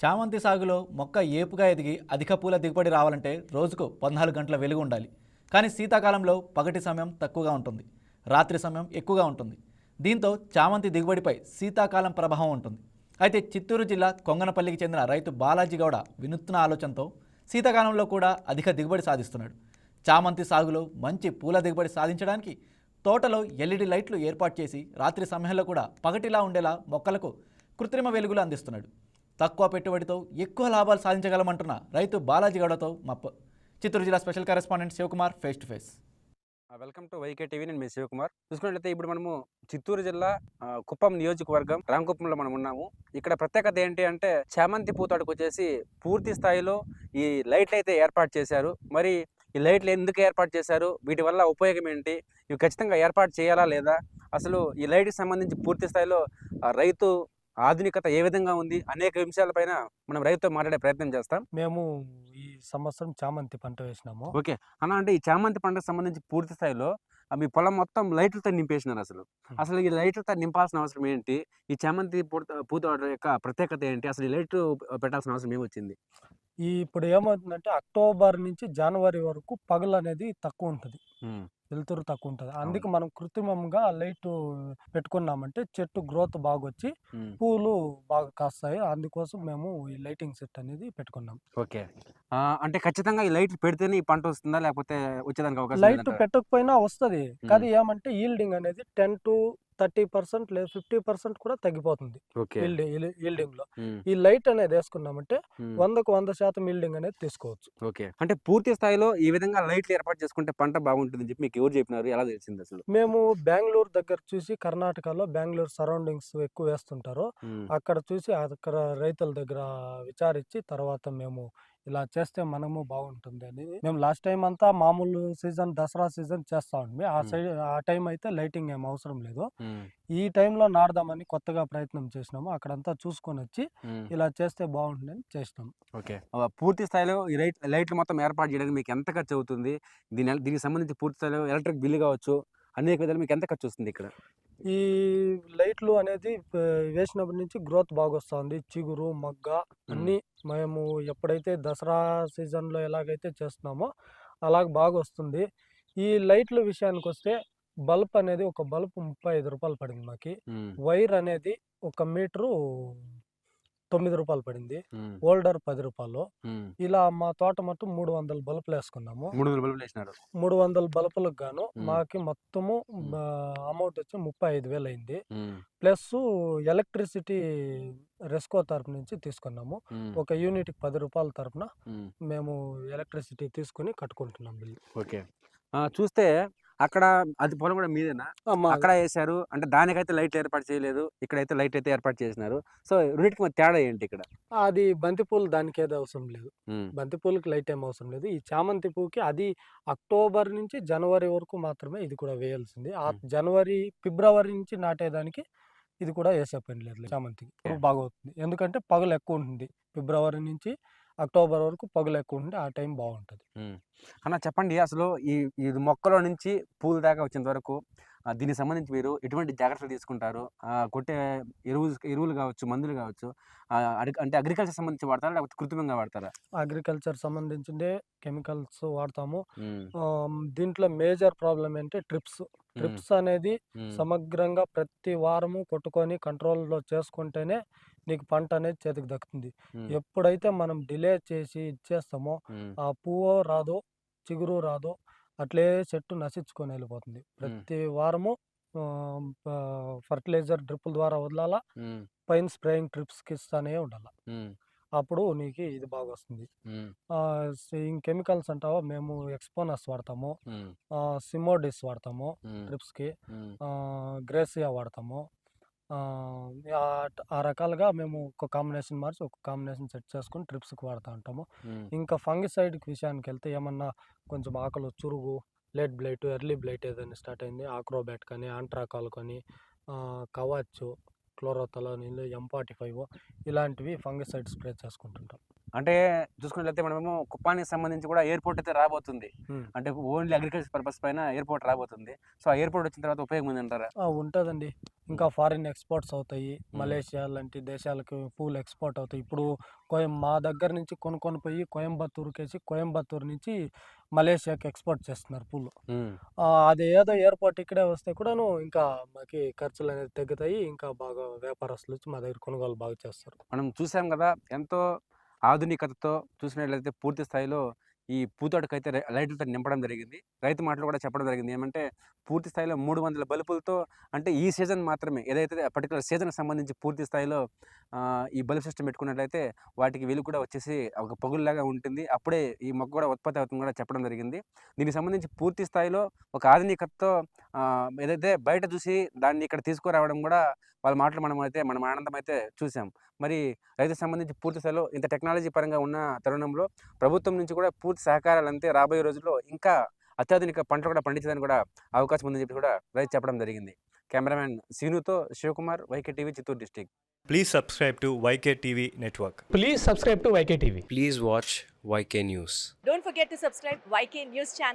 చామంతి సాగులో మొక్క ఏపుగా ఎదిగి అధిక పూల దిగుబడి రావాలంటే రోజుకు పద్నాలుగు గంటల వెలుగు ఉండాలి. కానీ శీతాకాలంలో పగటి సమయం తక్కువగా ఉంటుంది. రాత్రి సమయం ఎక్కువగా ఉంటుంది. దీంతో చామంతి దిగుబడిపై శీతాకాలం ప్రభావం ఉంటుంది. అయితే చిత్తూరు జిల్లా కొంగనపల్లికి చెందిన రైతు బాలాజీ గౌడ వినూత్న ఆలోచనతో శీతాకాలంలో కూడా అధిక దిగుబడి సాధిస్తున్నాడు. చామంతి సాగులో మంచి పూల దిగుబడి సాధించడానికి తోటలో ఎల్ఈడి లైట్లు ఏర్పాటు చేసి రాత్రి సమయంలో కూడా పగటిలా ఉండేలా మొక్కలకు కృత్రిమ వెలుగులు అందిస్తున్నాడు. తక్కువ పెట్టుబడితో ఎక్కువ లాభాలు సాధించగలమంటున్న రైతు బాలాజీ గౌడతో మప్ప చిత్తూరు జిల్లా special correspondent Shivakumar face to face. Welcome to YK TV. నేను మీ శివకుమార్. చూసుకున్నట్లయితే ఇప్పుడు మనము చిత్తూరు జిల్లా కుప్పం నియోజకవర్గం రామకుప్పంలో మనం ఉన్నాము. ఇక్కడ ప్రత్యేకత ఏంటి అంటే చామంతి పూతాడుకు వచ్చేసి పూర్తి స్థాయిలో ఈ లైట్లు అయితే ఏర్పాటు చేశారు. మరి ఈ లైట్లు ఎందుకు ఏర్పాటు చేశారు? వీటి వల్ల ఉపయోగం ఏంటి? ఇవి ఖచ్చితంగా ఏర్పాటు చేయాలా లేదా? అసలు ఈ లైట్కి సంబంధించి పూర్తి స్థాయిలో రైతు ఆధునికత ఏ విధంగా ఉంది? అనేక విషయాలపైన మనం రైతుతో మాట్లాడే ప్రయత్నం చేస్తాం. మేము ఈ సంవత్సరం చామంతి పంట వేసినాము. ఓకే. అన్న అంటే ఈ చామంతి పంటకు సంబంధించి పూర్తి స్థాయిలో మీ పొలం మొత్తం లైట్లతో నింపేసినారు అసలు. అసలు ఈ లైట్లతో నింపాల్సిన అవసరం ఏంటి? ఈ చామంతి పూత- పూత యొక్క ప్రత్యేకత ఏంటి? అసలు ఈ లైట్ పెట్టాల్సిన అవసరం ఏమొచ్చింది? ఈ ఇప్పుడు ఏమవుతుందంటే అక్టోబర్ నుంచి జనవరి వరకు పగలు అనేది తక్కువ ఉంటుంది. వెలుతురు తక్కువ ఉంటుంది అందుకే మనం కృత్రిమంగా లైట్ పెట్టుకున్నామంటే చెట్టు గ్రోత్ బాగా వచ్చి పూలు బాగా కాస్తాయి. అందుకోసం మేము ఈ లైటింగ్ సెట్ అనేది పెట్టుకున్నాం. ఓకే. అంటే ఖచ్చితంగా ఈ లైట్లు పెడితేనే ఈ పంట వస్తుందా? లేకపోతే వచ్చేదానికి అవకాశం లైట్? పెట్టకపోయినా వస్తుంది. కానీ ఏమంటే ఈల్డింగ్ అనేది టెన్ టు థర్టీ పర్సెంట్ లేదా ఫిఫ్టీ పర్సెంట్ కూడా తగ్గిపోతుంది ఈల్డింగ్లో ఈ లైట్ అనేది వేసుకున్నామంటే వందకు వంద శాతం ఈల్డింగ్ అనేది తీసుకోవచ్చు. ఓకే. అంటే పూర్తి స్థాయిలో ఈ విధంగా లైట్లు ఏర్పాటు చేసుకుంటే పంట బాగుంటుందని చెప్పి మీకు ఎవరు చెప్పినారు? ఎలా తెలిసింది అసలు? మేము బెంగళూరు దగ్గర చూసి కర్ణాటకలో బెంగళూరు సరౌండింగ్స్ ఎక్కువ వేస్తుంటారు. అక్కడ చూసి అక్కడ రైతుల దగ్గర విచారించి తర్వాత మేము ఇలా చేస్తే మనము బాగుంటుంది అని. మేము లాస్ట్ టైం అంతా మామూలు సీజన్ దసరా సీజన్ చేస్తా ఉండి ఆ. సైడ్ ఆ టైం అయితే లైటింగ్ ఏం అవసరం లేదు. ఈ టైంలో నాడదామని కొత్తగా ప్రయత్నం చేసినాము. అక్కడంతా చూసుకొని వచ్చి. ఇలా చేస్తే బాగుంటుందని చేసినాం. ఓకే. పూర్తి స్థాయిలో ఈ లైట్ లైట్లు మొత్తం ఏర్పాటు చేయడానికి మీకు ఎంత ఖర్చు అవుతుంది? దీని దీనికి సంబంధించి పూర్తి స్థాయిలో ఎలక్ట్రిక్ బిల్లు కావచ్చు అనేక విధాలు మీకు ఎంత ఖర్చు వస్తుంది ఇక్కడ? ఈ లైట్లు అనేది వేసినప్పటి నుంచి గ్రోత్ బాగా వస్తుంది చిగురు మగ్గ అన్నీ మేము. ఎప్పుడైతే దసరా సీజన్లో ఎలాగైతే చేస్తున్నామో అలాగ బాగా వస్తుంది ఈ లైట్ల విషయానికి వస్తే బల్బ్ అనేది ఒక బల్బ్ ముప్పై ఐదు రూపాయలు పడింది మాకి. వైర్ అనేది ఒక మీటరు తొమ్మిది రూపాయలు పడింది. ఉమ్, హోల్డర్ పది రూపాయలు. ఇలా మా తోట మొత్తం మూడు వందల బల్బులు వేసుకున్నాము. మూడు వందల బల్బులు వేసినారు. మూడు వందల బల్బులకు గాను. మాకి మొత్తము. అమౌంట్ వచ్చి ముప్పై ఐదు వేలు అయింది. ప్లస్ ఎలక్ట్రిసిటీ రెస్కో తరపు నుంచి తీసుకున్నాము. ఒక యూనిట్కి పది రూపాయల తరపున. మేము ఎలక్ట్రిసిటీ తీసుకుని కట్టుకుంటున్నాం బిల్లు. ఓకే. చూస్తే అక్కడ అది పొలం కూడా మీదేనా? అక్కడ వేశారు అంటే దానికైతే లైట్లు ఏర్పాటు చేయలేదు. ఇక్కడైతే లైట్ అయితే ఏర్పాటు చేసినారు. సో రెండింటికి మధ్య తేడా ఏంటి ఇక్కడ? అది బంతిపూలు దానికి ఏది అవసరం లేదు. బంతిపూలకి లైట్ ఏం అవసరం లేదు. ఈ చామంతి పువ్వుకి అది అక్టోబర్ నుంచి జనవరి వరకు మాత్రమే ఇది కూడా వేయాల్సింది. ఆ. జనవరి ఫిబ్రవరి నుంచి నాటేదానికి ఇది కూడా వేసే పని లేదు చామంతికి. బాగా అవుతుంది. ఎందుకంటే పగలు ఎక్కువ ఉంటుంది. ఫిబ్రవరి నుంచి అక్టోబర్ వరకు పగులు ఎక్కువ ఉంటే ఆ టైం బాగుంటుంది అన్న చెప్పండి అసలు ఈ ఇది మొక్కలో నుంచి పూల దాకా వచ్చేంత వరకు దీనికి సంబంధించి మీరు ఎటువంటి జాగ్రత్తలు తీసుకుంటారు? కొట్టే ఎరువులు ఎరువులు కావచ్చు మందులు కావచ్చు అంటే అగ్రికల్చర్ సంబంధించి వాడతారా? లేకపోతే కృత్రిమంగా వాడతారా? అగ్రికల్చర్ సంబంధించిందే కెమికల్స్ వాడతాము. దీంట్లో మేజర్ ప్రాబ్లం ఏంటంటే ట్రిప్స్ ట్రిప్స్ అనేది సమగ్రంగా ప్రతి వారము కొట్టుకొని కంట్రోల్లో చేసుకుంటేనే నీకు పంట అనేది చేతికి దక్కుతుంది. ఎప్పుడైతే మనం డిలే చేసి ఇచ్చేస్తామో ఆ పువ్వు రాదో చిగురు రాదో అట్లే చెట్టు నశించుకొని వెళ్ళిపోతుంది. ప్రతి వారము ఫర్టిలైజర్ డ్రిప్పుల ద్వారా వదలాలా పైన స్ప్రేయింగ్ ట్రిప్స్కి ఇస్తానే ఉండాలి. అప్పుడు నీకు ఇది బాగా వస్తుంది. ఉమ్, కెమికల్స్ అంటావా? మేము ఎక్స్పోనస్ వాడతాము. సిమోడిస్ వాడతాము ఉమ్, ట్రిప్స్కి. ఉమ్, గ్రేసియా వాడతాము. ఆ, రకాలుగా మేము ఒక కాంబినేషన్ మార్చి ఒక కాంబినేషన్ సెట్ చేసుకొని ట్రిప్స్కి వాడుతూ ఉంటాము. ఇంకా ఫంగిసైడ్కి విషయానికి వెళ్తే ఏమన్నా కొంచెం ఆకలి చురుగు లేట్ బ్లైట్ ఎర్లీ బ్లైట్ ఏదైనా స్టార్ట్ అయింది ఆక్రోబ్యాట్ కానీ ఆంట్రాకాల్ కానీ Kavach chlorothalonil M forty five ఇలాంటివి ఫంగిసైడ్ స్ప్రే చేసుకుంటుంటాం. అంటే చూసుకున్నట్లయితే మనమేమో కుప్పానికి సంబంధించి కూడా ఎయిర్పోర్ట్ అయితే రాబోతుంది. అంటే ఓన్లీ అగ్రికల్చర్ పర్పస్ పైన ఎయిర్పోర్ట్ రాబోతుంది. సో ఆ ఎయిర్పోర్ట్ వచ్చిన తర్వాత ఉపయోగం ఉంది అంటారా ఆ, ఉంటుందండి. ఇంకా ఫారిన్ ఎక్స్పోర్ట్స్ అవుతాయి. మలేషియా లాంటి దేశాలకు పూలు ఎక్స్పోర్ట్ అవుతాయి. ఇప్పుడు కోయం మా దగ్గర నుంచి కొనుక్కొని పోయి కోయంబత్తూరుకి వేసి కోయంబత్తూరు నుంచి మలేషియాకి ఎక్స్పోర్ట్ చేస్తున్నారు పూలు అది ఏదో ఎయిర్పోర్ట్ ఇక్కడే వస్తే కూడాను ఇంకా మాకి ఖర్చులు అనేది తగ్గుతాయి. ఇంకా బాగా వ్యాపారస్తులు వచ్చి మా దగ్గర కొనుగోలు బాగా చేస్తారు. మనం చూసాం కదా ఎంతో ఆధునికతతో చూసినట్లయితే పూర్తి స్థాయిలో ఈ పూతోటకైతే లైట్లతో నింపడం జరిగింది. రైతు మాటలు కూడా చెప్పడం జరిగింది. ఏమంటే పూర్తి స్థాయిలో మూడు వందల బల్బులతో అంటే ఈ సీజన్ మాత్రమే ఏదైతే పర్టికులర్ సీజన్కి సంబంధించి పూర్తి స్థాయిలో ఈ బల్బ్ సిస్టమ్ పెట్టుకున్నట్లయితే వాటికి వీలు కూడా వచ్చేసి ఒక పొగుల్లాగా ఉంటుంది. అప్పుడే ఈ మొక్క కూడా ఉత్పత్తి అవుతుంది కూడా చెప్పడం జరిగింది. దీనికి సంబంధించి పూర్తి స్థాయిలో ఒక ఆధునికతతో ఏదైతే బయట చూసి దాన్ని ఇక్కడ తీసుకురావడం కూడా వాళ్ళ మాటలు మనం అయితే మనం ఆనందం అయితే చూసాం మరి రైతుకు సంబంధించి పూర్తి స్థాయిలో ఇంత టెక్నాలజీ పరంగా ఉన్న తరుణంలో ప్రభుత్వం నుంచి కూడా పూర్తి సహకారాలు అంతే రాబోయే రోజుల్లో ఇంకా అత్యాధునిక పంటలు కూడా పండించడానికి కూడా అవకాశం ఉందని చెప్పి కూడా రైతు చెప్పడం జరిగింది cameraman సీనుతో Shivakumar YK TV Chittoor district Please subscribe to YK TV Network. Please subscribe to YK TV. Please watch YK News. Don't forget to subscribe YK News channel